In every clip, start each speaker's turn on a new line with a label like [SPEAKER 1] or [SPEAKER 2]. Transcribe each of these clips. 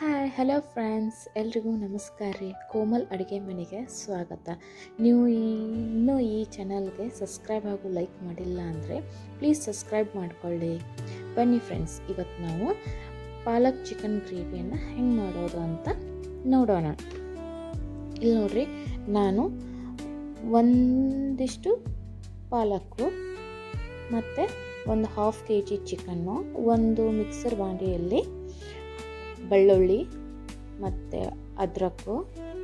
[SPEAKER 1] Hi hello friends ಎಲ್ರಿಗೂ ನಮಸ್ಕಾರ ರೀ. ಕೋಮಲ್ ಅಡುಗೆ ಮನೆಗೆ ಸ್ವಾಗತ. ನೀವು ಇನ್ನೂ ಈ ಚಾನಲ್ಗೆ ಸಬ್ಸ್ಕ್ರೈಬ್ ಹಾಗೂ ಲೈಕ್ ಮಾಡಿಲ್ಲ ಅಂದರೆ ಪ್ಲೀಸ್ ಸಬ್ಸ್ಕ್ರೈಬ್ ಮಾಡಿಕೊಳ್ಳಿ. ಬನ್ನಿ ಫ್ರೆಂಡ್ಸ್ ಇವತ್ತು ನಾವು ಪಾಲಕ್ ಚಿಕನ್ ಗ್ರೇವಿಯನ್ನು ಹೆಂಗೆ ಮಾಡೋದು ಅಂತ ನೋಡೋಣ. ಇಲ್ಲಿ ನೋಡ್ರಿ, ನಾನು ಒಂದಿಷ್ಟು ಪಾಲಕ್ಕು ಮತ್ತು ಒಂದು ಹಾಫ್ ಕೆ ಜಿ ಚಿಕನ್ನು ಒಂದು ಮಿಕ್ಸರ್ ಬಾಂಡೆಯಲ್ಲಿ ಬೆಳ್ಳುಳ್ಳಿ ಮತ್ತು ಅದ್ರಕ್ಕು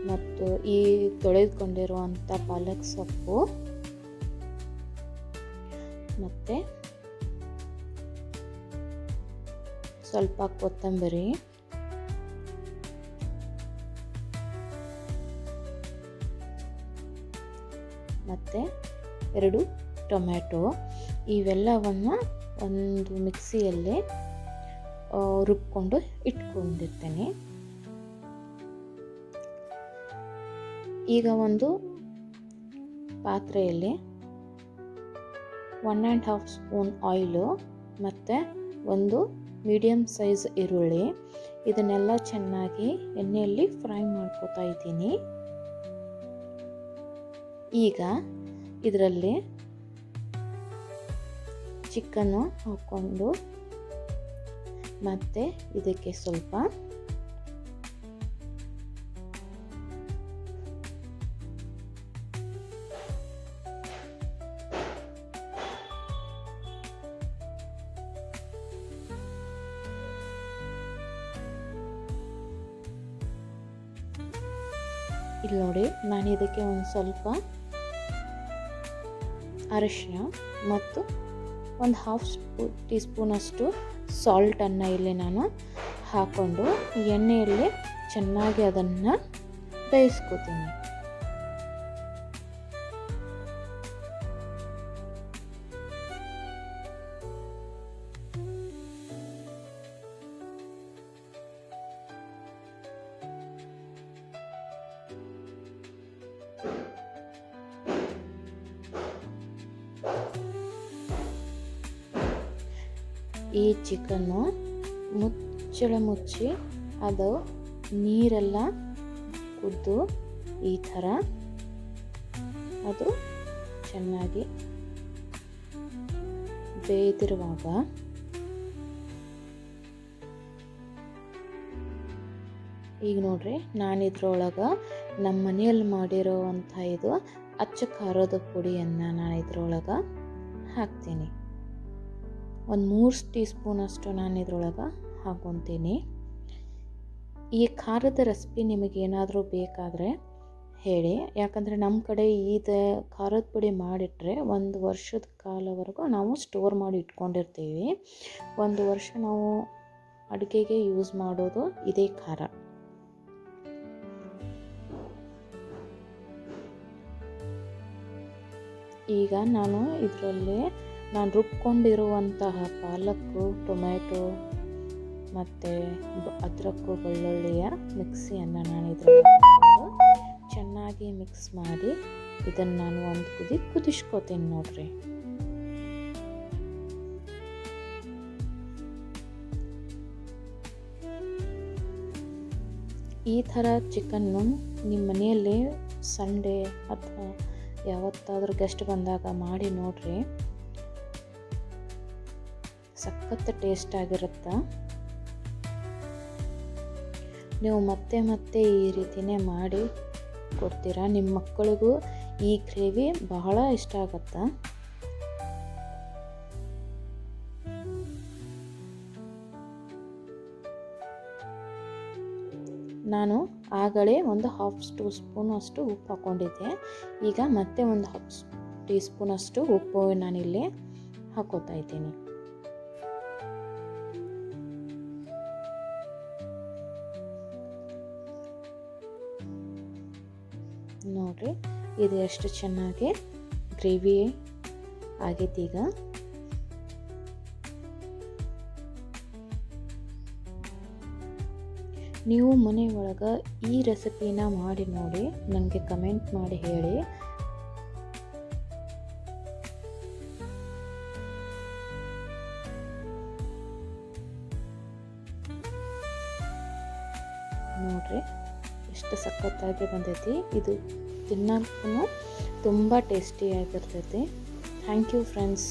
[SPEAKER 1] ಮತ್ತು ಈ ತೊಳೆದುಕೊಂಡಿರುವಂಥ ಪಾಲಕ್ ಸೊಪ್ಪು ಮತ್ತು ಸ್ವಲ್ಪ ಕೊತ್ತಂಬರಿ. ಮತ್ತು ಎರಡು ಟೊಮ್ಯಾಟೊ. ಇವೆಲ್ಲವನ್ನು ಒಂದು ಮಿಕ್ಸಿಯಲ್ಲಿ ರುಬ್ಕೊಂಡು ಇಟ್ಕೊಂಡಿರ್ತೇನೆ. ಈಗ ಒಂದು ಪಾತ್ರೆಯಲ್ಲಿ one and half spoon oil ಮತ್ತು ಒಂದು ಮೀಡಿಯಮ್ ಸೈಜ್ ಈರುಳ್ಳಿ. ಇದನ್ನೆಲ್ಲ ಚೆನ್ನಾಗಿ ಎಣ್ಣೆಯಲ್ಲಿ ಫ್ರೈ ಮಾಡ್ಕೋತಾ ಇದ್ದೀನಿ. ಈಗ ಇದರಲ್ಲಿ ಚಿಕನ್ನು ಹಾಕ್ಕೊಂಡು ಮತ್ತು ಇದಕ್ಕೆ ಸ್ವಲ್ಪ ಇಲ್ಲಿ ನೋಡಿ ನಾನು ಇದಕ್ಕೆ ಒಂದು ಸ್ವಲ್ಪ ಅರಿಶಿನ ಮತ್ತು ಒಂದು ಹಾಫ್ ಸ್ಪೂ ಟೀ ಸ್ಪೂನಷ್ಟು ಸಾಲ್ಟನ್ನು ಇಲ್ಲಿ ನಾನು ಹಾಕ್ಕೊಂಡು ಎಣ್ಣೆಯಲ್ಲಿ ಚೆನ್ನಾಗಿ ಅದನ್ನು ಬೇಯಿಸ್ಕೋತೀನಿ. ಈ ಚಿಕನ್ನು ಮುಚ್ಚಳ ಮುಚ್ಚಿ ಅದು ನೀರೆಲ್ಲ ಕುದ್ದು ಈ ಥರ ಅದು ಚೆನ್ನಾಗಿ ಬೇಯ್ದಿರುವಾಗ ಈಗ ನೋಡ್ರಿ ನಾನು ನಮ್ಮ ಮನೆಯಲ್ಲಿ ಮಾಡಿರೋವಂಥ ಇದು ಅಚ್ಚ ಖಾರದ ಪುಡಿಯನ್ನು ನಾನು ಇದ್ರೊಳಗೆ ಹಾಕ್ತೀನಿ. ಒಂದು ಮೂರು ಟೀ ಸ್ಪೂನಷ್ಟು ನಾನು ಇದ್ರೊಳಗೆ ಹಾಕೊತೀನಿ. ಈ ಖಾರದ ರೆಸಿಪಿ ನಿಮಗೆ ಏನಾದರೂ ಬೇಕಾದರೆ ಹೇಳಿ. ಯಾಕಂದರೆ ನಮ್ಮ ಕಡೆ ಇದು ಖಾರದ ಪುಡಿ ಮಾಡಿಟ್ರೆ ಒಂದು ವರ್ಷದ ಕಾಲವರೆಗೂ ನಾವು ಸ್ಟೋರ್ ಮಾಡಿ ಇಟ್ಕೊಂಡಿರ್ತೀವಿ. ಒಂದು ವರ್ಷ ನಾವು ಅಡುಗೆಗೆ ಯೂಸ್ ಮಾಡೋದು ಇದೇ ಖಾರ. ಈಗ ನಾನು ಇದರಲ್ಲಿ ನಾನು ರುಬ್ಕೊಂಡಿರುವಂತಹ ಪಾಲಕ್ಕು, ಟೊಮ್ಯಾಟೊ ಮತ್ತು ಅದ್ರಕ್ಕು ಬೆಳ್ಳುಳ್ಳಿಯ ಮಿಕ್ಸಿಯನ್ನು ನಾನು ಇದರಲ್ಲಿ ಚೆನ್ನಾಗಿ ಮಿಕ್ಸ್ ಮಾಡಿ ಇದನ್ನು ನಾನು ಒಂದು ಕುದಿ, ಕುದಿಸ್ಕೋತೀನಿ ನೋಡ್ರಿ. ಈ ಥರ ಚಿಕನ್ನು ನಿಮ್ಮ ಮನೆಯಲ್ಲಿ ಸಂಡೇ ಅಥವಾ ಯಾವತ್ತಾದರೂ ಗೆಸ್ಟ್ ಬಂದಾಗ ಮಾಡಿ ನೋಡ್ರಿ. ಸಖತ್ ಟೇಸ್ಟ್ ಆಗಿರುತ್ತೆ? ನೀವು ಮತ್ತೆ ಮತ್ತೆ ಈ ರೀತಿನೇ ಮಾಡಿ ಕೊಡ್ತೀರಾ? ನಿಮ್ಮ ಮಕ್ಕಳಿಗೂ ಈ ಗ್ರೇವಿ ಬಹಳ ಇಷ್ಟ ಆಗುತ್ತೆ? ನಾನು ಆಗಲೇ ಒಂದು ಹಾಫ್ ಟೂ ಸ್ಪೂನ್ ಅಷ್ಟು ಉಪ್ಪು ಹಾಕ್ಕೊಂಡಿದ್ದೆ. ಈಗ ಮತ್ತೆ ಒಂದು ಹಾಫ್ ಟೀ ಸ್ಪೂನಷ್ಟು ಉಪ್ಪು ನಾನಿಲ್ಲಿ ಹಾಕೋತಾ ಇದ್ದೀನಿ. ನೋಡ್ರಿ, ಇದು ಎಷ್ಟು ಚೆನ್ನಾಗಿ ಗ್ರೇವಿ ಆಗೈತಿ ಈಗ. ನೀವು ಮನೆ ಒಳಗೆ ಈ ರೆಸಿಪಿನ ಮಾಡಿ ನೋಡಿ ನನಗೆ ಕಮೆಂಟ್ ಮಾಡಿ ಹೇಳಿ. ನೋಡ್ರಿ. ಎಷ್ಟು ಸಖತ್ತಾಗಿ ಬಂದೈತಿ. ಇದು ತಿನ್ನೋಕ್ಕೂ ತುಂಬ ಟೇಸ್ಟಿಯಾಗಿರ್ತೈತಿ ಥ್ಯಾಂಕ್ ಯು ಫ್ರೆಂಡ್ಸ್